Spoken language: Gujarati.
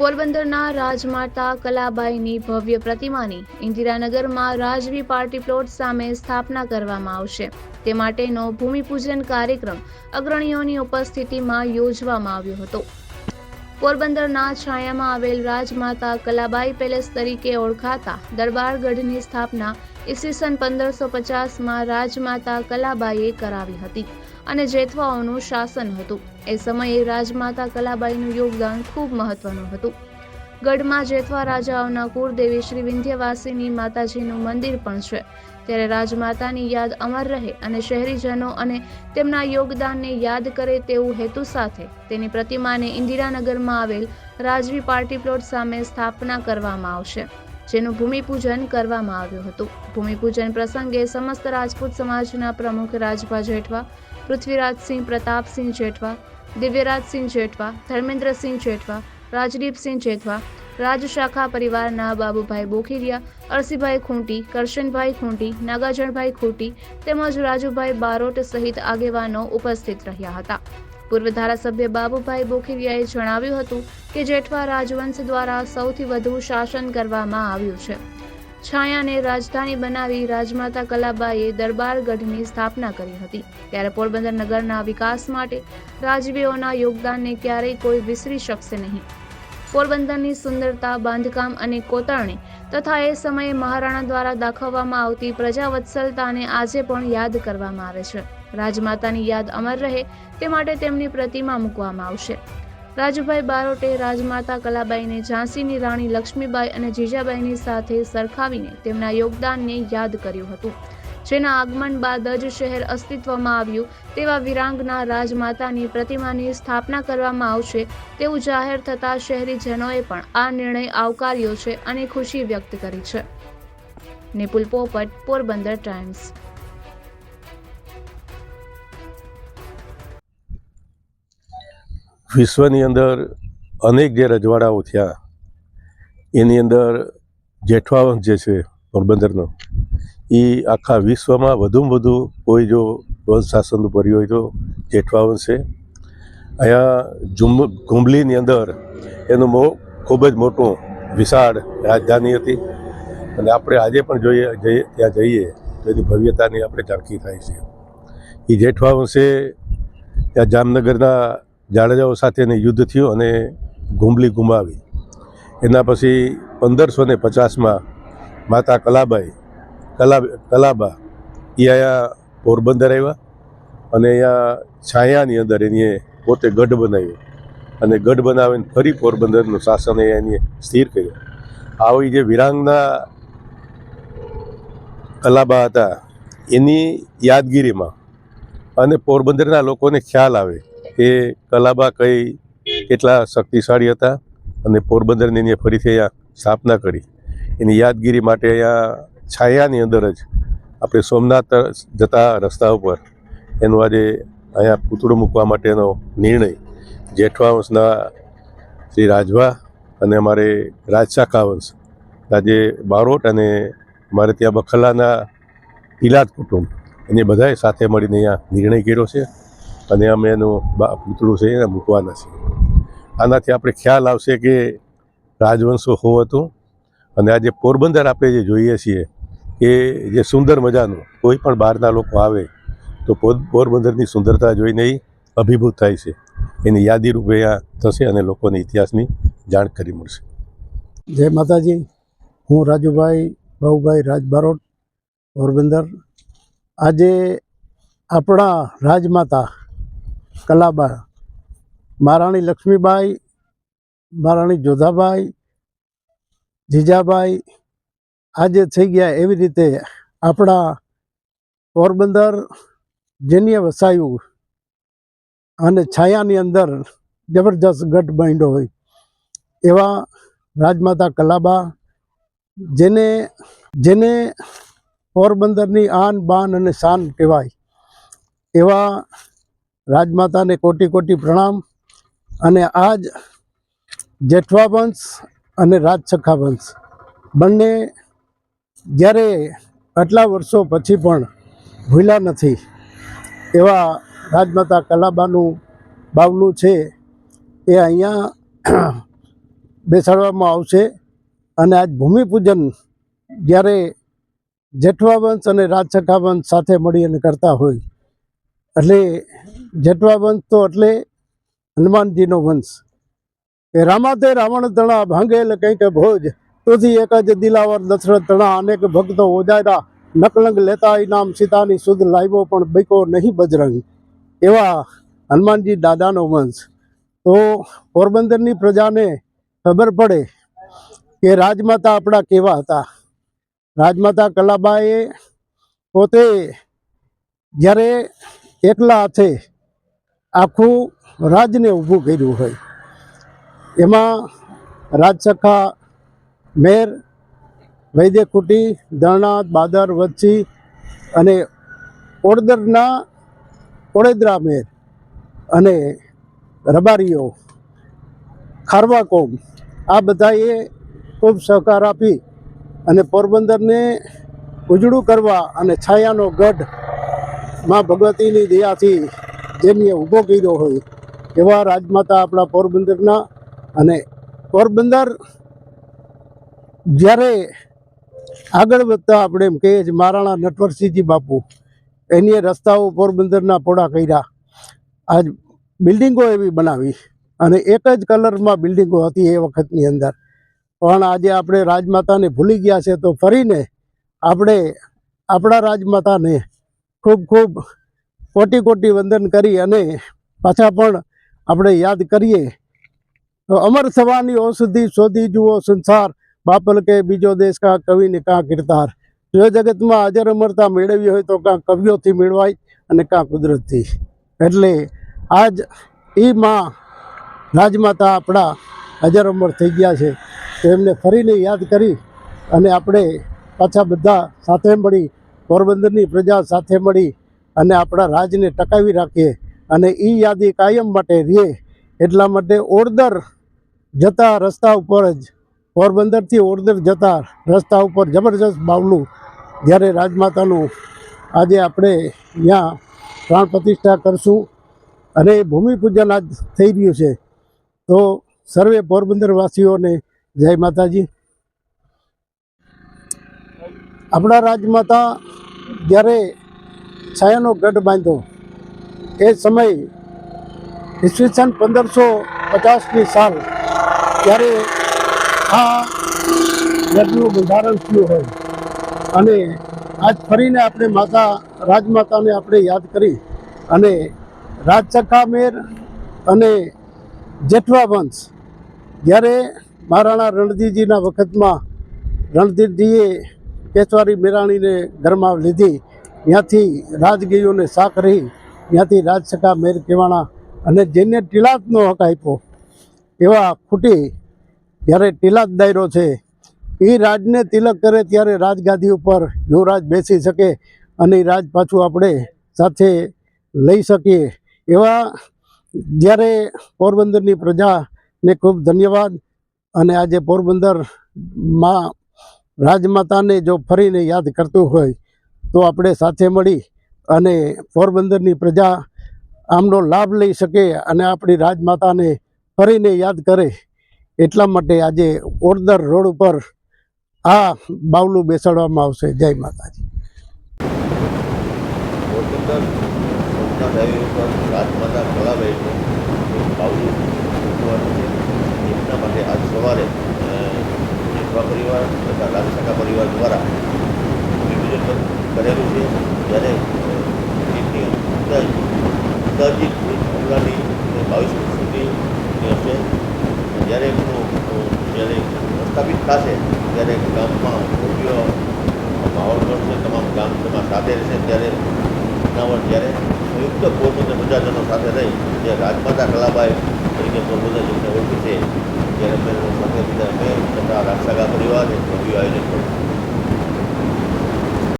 પોરબંદરના રાજમાતા કલાબાઈની ભવ્ય પ્રતિમાની ઇન્દિરાનગરમાં રાજવી પાર્ટી પ્લોટ સામે સ્થાપના કરવામાં આવશે. તે માટેનો ભૂમિપૂજન કાર્યક્રમ અગ્રણીઓની ઉપસ્થિતિમાં યોજવામાં આવ્યો હતો. પોરબંદરના છાયામાં આવેલ રાજમાતા કલાબાઈ પેલેસ તરીકે ઓળખાતા દરબારગઢની સ્થાપના ઈસવીસન પંદરસો પચાસમાં રાજમાતા કલાબાઈએ કરાવી હતી. અને જેઠવાઓનું શાસન હતું. એ સમયે રાજમાતા કલાબાઈનું યોગદાન ખૂબ મહત્વનું હતું. ગઢમાં જેઠવા રાજાઓના કુળદેવી શ્રી વિંધ્યવાસીની માતાજીનું મંદિર પણ છે. ત્યારે રાજમાતાની યાદ અમર રહે અને શહેરીજનો અને તેમના યોગદાનને યાદ કરે તેવું હેતુ સાથે તેની પ્રતિમાને ઇન્દિરાનગરમાં આવેલ રાજવી પાર્ટી પ્લોટ સામે સ્થાપના કરવામાં આવશે. જેનું ભૂમિપૂજન કરવામાં આવ્યું હતું. ભૂમિપૂજન પ્રસંગે સમસ્ત રાજપૂત સમાજના પ્રમુખ રાજભા જેઠવા, પૃથ્વીરાજસિંહ પ્રતાપસિંહ જેઠવા, દિવ્યરાજસિંહ જેઠવા, ધર્મેન્દ્રસિંહ જેઠવા, રાજદીપસિંહ જેઠવા, રાજશાખા પરિવારના બાબુભાઈ બોખીરિયા અરસીભાઈ ખૂંટી, કરશનભાઈ ખૂંટી, નાગાજણભાઈ ખૂંટી તેમજ રાજુભાઈ બારોટ સહિત આગેવાનો ઉપસ્થિત રહ્યા હતા. પૂર્વ ધારાસભ્ય બાબુભાઈ બોખીરિયાએ જણાવ્યું હતું કે જેઠવા રાજવંશ દ્વારા સૌથી વધુ શાસન કરવામાં આવ્યું છે. છાયાને રાજધાની બનાવી રાજમાતા કલાબાઈએ દરબારગઢની સ્થાપના કરી હતી. ત્યારે પોરબંદર નગરના વિકાસ માટે રાજવીઓના યોગદાનને ક્યારેય કોઈ વિસરી શકશે નહીં. પોરબંદરની સુંદરતા, બાંધકામ અને કોતરણી તથા એ સમયે મહારાણા દ્વારા દાખવવામાં આવતી પ્રજાવત્સલતાને આજે પણ યાદ કરવામાં આવે છે. રાજમાતાની યાદ અમર રહે તે માટે તેમની પ્રતિમા મૂકવામાં આવશે. રાજુભાઈ બારોટે રાજમાતા કલાબાઈને, ઝાંસીની રાણી લક્ષ્મીબાઈ અને જીજાબાઈની સાથે સરખાવીને તેમના યોગદાનને યાદ કર્યું હતું. જેના આગમન બાદ જ શહેર અસ્તિત્વમાં આવ્યું તેવા વિરાંગના રાજમાતાની પ્રતિમાની સ્થાપના કરવામાં આવશે તેવું જાહેર થતાં શહેરીજનોએ પણ આ નિર્ણય આવકાર્યો છે અને ખુશી વ્યક્ત કરી છે. નિપુલ પોપટ, પોરબંદર ટાઈમ્સ. વિશ્વની અંદર અનેક જે રજવાડાઓ થયા, એની અંદર જેઠવાવંશ જે છે, પોરબંદરનો, એ આખા વિશ્વમાં વધુમાં વધુ કોઈ જો વંશ શાસન ભર્યું હોય તો જેઠવાવંશ છે. અહીંયા જુમ ગુંબલીની અંદર એનું મો, ખૂબ જ મોટું વિશાળ રાજધાની હતી. અને આપણે આજે પણ જોઈએ, જઈએ, ત્યાં જઈએ, તો એની ભવ્યતાની આપણે ઝાંખી થાય છે. એ જેઠવાવંશે ત્યાં જામનગરના જાડેજાઓ સાથેને યુદ્ધ થયું અને ઘુમલી ગુમાવી. એના પછી પંદરસો ને પચાસમાં માતા કલાબાઈ કલા કલાબા એ અહીંયા પોરબંદર આવ્યા અને અહીંયા છાયાની અંદર એની પોતે ગઢ બનાવ્યો. અને ગઢ બનાવીને ફરી પોરબંદરનું શાસન એની સ્થિર કર્યું. આવી જે વિરાંગના કલાબા હતા, એની યાદગીરીમાં અને પોરબંદરના લોકોને ખ્યાલ આવે કે કલાબા કઈ કેટલા શક્તિશાળી હતા અને પોરબંદરની એને ફરીથી અહીંયા સ્થાપના કરી. એની યાદગીરી માટે અહીંયા છાયાની અંદર જ આપણે સોમનાથ જતા રસ્તા ઉપર એનું આજે અહીંયા પૂતળું મૂકવા માટેનો નિર્ણય જેઠવા વંશના શ્રી રાજવા અને અમારે રાજશાખા વંશ આજે બારોટ અને મારે ત્યાં બખલાના પિલાદ કુટુંબ, એને બધાએ સાથે મળીને અહીંયા નિર્ણય કર્યો છે. અને અમે એનું પૂતળું છે એને મૂકવાના છીએ. આનાથી આપણે ખ્યાલ આવશે કે રાજવંશો શું હતું. અને આજે પોરબંદર આપણે જે જોઈએ છીએ એ જે સુંદર મજાનું કોઈ પણ બહારના લોકો આવે તો પોર- પોરબંદરની સુંદરતા જોઈને અભિભૂત થાય છે. એની યાદી રૂપે અહીંયા થશે અને લોકોને ઇતિહાસની જાણકારી મળશે. જય માતાજી. હું રાજુભાઈ બાબુભાઈ રાજબારોટ પોરબંદર. આજે આપણા રાજમાતા કલાબા મહારાણી લક્ષ્મીબાઈ મહારાણી જોધાબાઈ, જીજાબાઈ, આજે થઈ ગયા એવી રીતે આપણા પોરબંદર, જેની વસાયું અને છાયાની અંદર જબરજસ્ત ગઢ બાંધ્યો હોય એવા રાજમાતા કલાબા, જેને જેને પોરબંદરની આન બાન અને શાન કહેવાય એવા રાજમાતાને કોટી કોટી પ્રણામ. અને આજ જેઠવા વંશ અને રાજસખા વંશ બંને જ્યારે આટલા વર્ષો પછી પણ ભૂલ્યા નથી, એવા રાજમાતા કલાબાનું બાવલું છે, એ અહીંયા બેસાડવામાં આવશે. અને આજ ભૂમિપૂજન જ્યારે જેઠવા વંશ અને રાજસખા વંશ સાથે મળી અને કરતા હોય, એટલે જેઠવા વંશ તો એટલે હનુમાનજીનો વંશ. કે રામાતે રાવણ તણા ભાંગેલ કંઈક ભોજ, તોથી જ દિલાવર દશરથ તણા અનેક ભક્તો ઓજાયરા, નકલંગ લેતા ઇનામ સીતાની શુદ્ધ લાવ્યો પણ બૈકો નહીં બજરંગ. એવા હનુમાનજી દાદાનો વંશ. તો પોરબંદરની પ્રજાને ખબર પડે કે રાજમાતા આપણા કેવા હતા. રાજમાતા કલાબાએ પોતે જ્યારે એકલા હાથે આખું રાજને ઊભું કર્યું હોય. એમાં રાજસખા, મેર વૈદ્ય કુટી દરણાદ, બાદર વચ્ચી અને ઓડદરના ઓડેદરા મેર અને રબારીઓ, ખારવા કોમ, આ બધાએ ખૂબ સહકાર આપી અને પોરબંદરને ઉજળું કરવા અને છાયાનો ગઢમાં ભગવતીની દયાથી જેમને ઊભો કર્યો હોય એવા રાજમાતા આપણા પોરબંદરના અને પોરબંદર જ્યારે આગળ વધતા આપણે એમ કહીએ છીએ મહારાણા નટવરસિંહજી બાપુ એની રસ્તાઓ પોરબંદરના પોળા કર્યા. આજ બિલ્ડિંગો એવી બનાવી અને એક જ કલરમાં બિલ્ડિંગો હતી એ વખતની અંદર. પણ આજે આપણે રાજમાતાને ભૂલી ગયા છે તો ફરીને આપણે આપણા રાજમાતાને ખૂબ ખૂબ કોટી કોટી વંદન કરી અને પાછા પણ આપણે યાદ કરીએ. તો અમર થવાની ઔષધિ શોધી જુઓ સંસાર. બાપલ કે બીજો દેશ કા કવિને કાં કિરતાર જો જગતમાં હાજર અમરતા મેળવી હોય તો કાં કવિઓથી મેળવાય અને કાં કુદરતથી. એટલે આજ એ માં રાજમાતા આપણા અજર અમર થઈ ગયા છે. તો એમને ફરીને યાદ કરી અને આપણે પાછા બધા સાથે મળી પોરબંદરની પ્રજા સાથે મળી અને આપણા રાજને ટકાવી રાખીએ અને એ યાદી કાયમ માટે રહે એટલા માટે ઓરદર જતા રસ્તા ઉપર જ, પોરબંદરથી ઓરદર જતા રસ્તા ઉપર જબરજસ્ત બાવલું જ્યારે રાજમાતાનું આજે આપણે ત્યાં પ્રાણ પ્રતિષ્ઠા કરશું અને ભૂમિપૂજન આજ થઈ રહ્યું છે. તો સર્વે પોરબંદરવાસીઓને જય માતાજી. આપણા રાજમાતા જ્યારે છાયાનો ગઢ બાંધ્યો. એ સમય ઈસવીસન પંદરસો પચાસની સાલ ત્યારે આ ગઢનું બંધારણ થયું હોય. અને આજ ફરીને આપણે માતા, રાજમાતાને આપણે યાદ કરી અને રાજસખા મેર અને જેઠવા વંશ જ્યારે મહારાણા રણજીતજીના વખતમાં રણજીતજીએ કેશવારી મેરાણીને ઘરમાં લીધી ત્યાંથી રાજગીરીઓને રહી ત્યાંથી રાજસખા મેર કેવાણા અને જેને ટીલાતનો હક આપ્યો, એવા ખૂટી જ્યારે ટીલાત દાયરો છે, એ રાજને તિલક કરે ત્યારે રાજગાદી ઉપર યુવરાજ બેસી શકે અને રાજ પાછું આપણે સાથે લઈ શકીએ. એવા જ્યારે પોરબંદરની પ્રજાને ખૂબ ધન્યવાદ અને આજે પોરબંદરમાં રાજમાતાને જો ફરીને યાદ કરતું હોય તો આપણે સાથે મળી અને પોરબંદરની પ્રજા આમનો લાભ લઈ શકે અને આપણી રાજમાતાને ફરીને યાદ કરે એટલા માટે આજે ઓરદર રોડ ઉપર આ બાવલું બેસાડવામાં આવશે. જય માતાજી. પરિવાર તથા રાજશાખા પરિવાર દ્વારા ભૂમિપૂજન કરેલું છે. જ્યારે અ, અંદર અંદાજ અંદાજિત હમણાંની બાવીસ સુધીની હશે. જ્યારે એમનું જ્યારે પ્રસ્થાપિત થશે ત્યારે ગામમાં ભવ્ય માહોલ બનશે. તમામ ગામ તેમાં સાથે રહેશે. ત્યારે અનાવરણ જ્યારે સંયુક્ત પોરબંદર પ્રજાજનો સાથે રહી જે રાજમાતા કલાબાઈ તરીકે પોરબંદર જેમને ઓળખી છે ત્યારે અમે સાથે બીજા અમે તથા રાજસાગા પરિવારે ભવ્ય આયોજન કર્યું.